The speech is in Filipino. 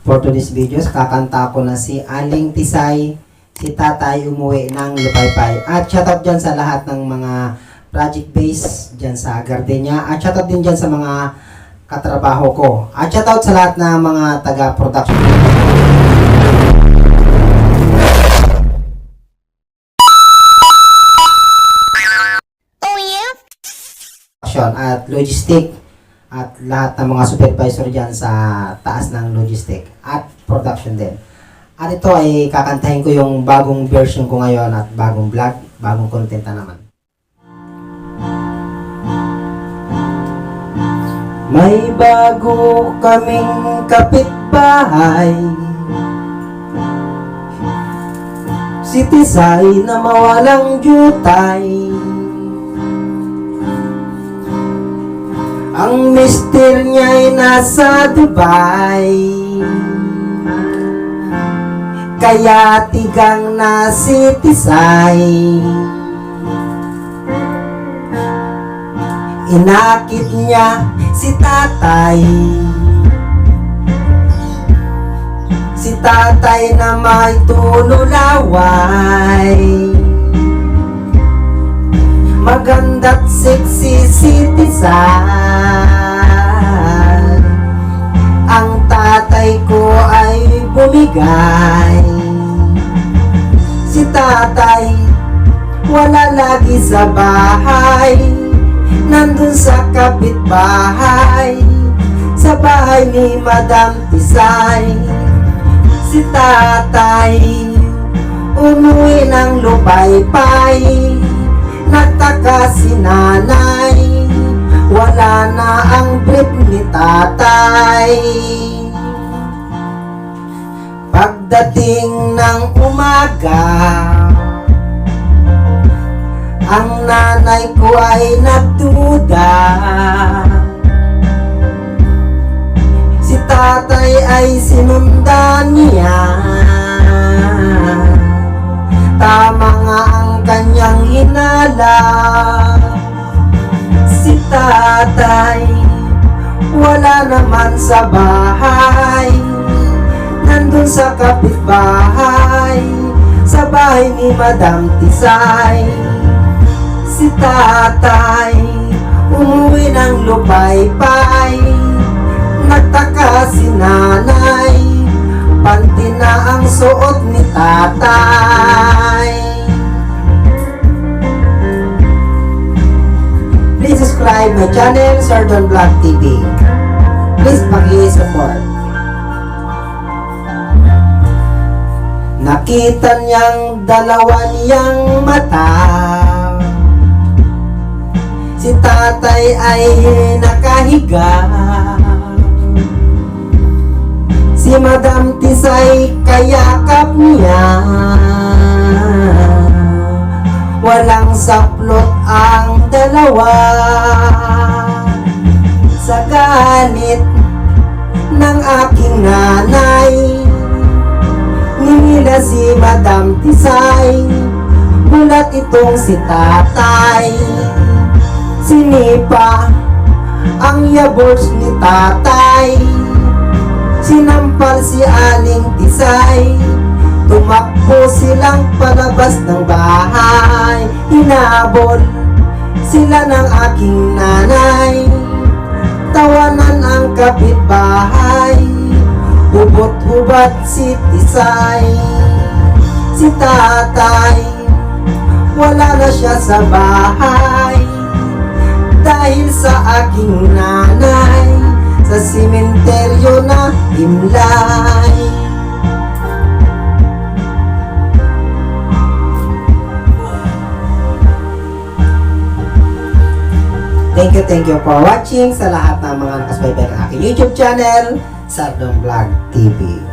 For today's videos, kakanta ko na si Aling Tisay, si Tatay umuwi ng Lupaypay. At shoutout dyan sa lahat ng mga project base dyan sa Gardenia. At shoutout din dyan sa mga katrabaho ko. At shoutout sa lahat ng mga taga-production. production at logistic at lahat ng mga supervisor dyan sa taas ng logistic at production din. At ito ay kakantahin ko yung bagong version ko ngayon at bagong vlog, bagong content na naman. May bago kaming kapitbahay Si Tisay na mawalang jutay Ang mister niya'y nasa Dubai. Kaya tigang na si Tisay Inakit niya si tatay. Si tatay na may tululaway Maganda't sexy si Tisay ay bumigay Si tatay wala lagi sa bahay. Nandun sa kapitbahay. Sa bahay ni Madam Tisay. Si tatay Umuwi ng lupay-pay Nagtaka si Pagdating ng umaga Ang nanay ko ay nagduda. Si tatay ay sinundan niya. Tama nga ang kanyang hinala. Si tatay Wala naman sa bahay sa kapitbahay Sa bahay ni Madam Tisay Si tatay Umuwi ng lupay-pay Nagtaka si nanay Panty na ang suot ni tatay Please subscribe my channel, Sardon Vlog TV. Please paki-support. Nakita niyang dalawa niyang mata. Si tatay ay nakahiga. Si Madam Tisay kayakap niya. Walang saplot ang dalawa. Sa galit ng aking nanay Ningila si Madam Tisay. Mulat itong si tatay. Sinipa ang yabos ni tatay. Sinampal si Aling Tisay. Tumakbo silang palabas ng bahay. Hinabol sila ng aking nanay. Tawanan ang kapitbahay. Hubot-hubat si Tisay Si tatay. Wala na siya sa bahay. Dahil sa aking nanay Sa simenteryo na imlay Thank you, thank you for watching sa lahat ng mga nakasubay ng aking YouTube channel, Sardong Vlog TV.